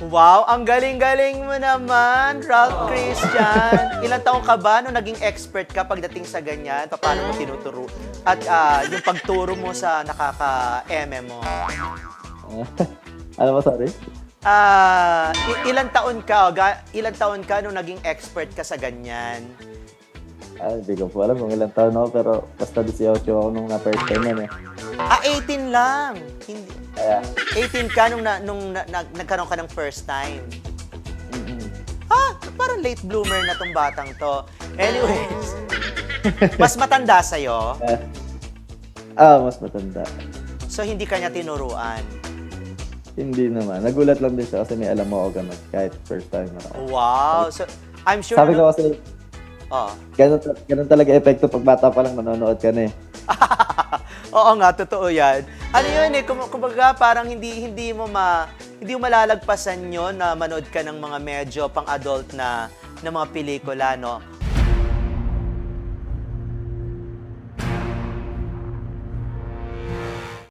Wow, ang galing-galing mo naman, Ralph Christian. Ilang taong ka ba nung naging expert ka pagdating sa ganyan? Paano mo tinuturo? At ah, yung pagturo mo sa nakaka-MM mo? ano ba, sorry? Ah, i- ilang taon ka? Ga- ilang taon ka nung naging expert ka sa ganyan? Ah, hindi ko po alam kung ilang taon ako, pero basta 18 ako nung na-first time yan eh. Ah, 18 lang. Hindi. Kaya, 18 ka nung, na, nung na, na- nagkaroon ka ng first time. mm Ah, parang late bloomer na tong batang to. Anyways, mas matanda sa'yo, ah, mas matanda. so hindi ka niya tinuruan. Hindi naman. Nagulat lang din siya kasi may alam mo ako gamot kahit first time ako. Wow. So, I'm sure Sabi na, ko kasi, oh. ganun, ganun talaga epekto pag bata pa lang manonood ka na eh. Oo nga, totoo yan. Ano yun eh, kum- kumbaga parang hindi hindi mo ma hindi mo malalagpasan yon na manood ka ng mga medyo pang-adult na na mga pelikula, no?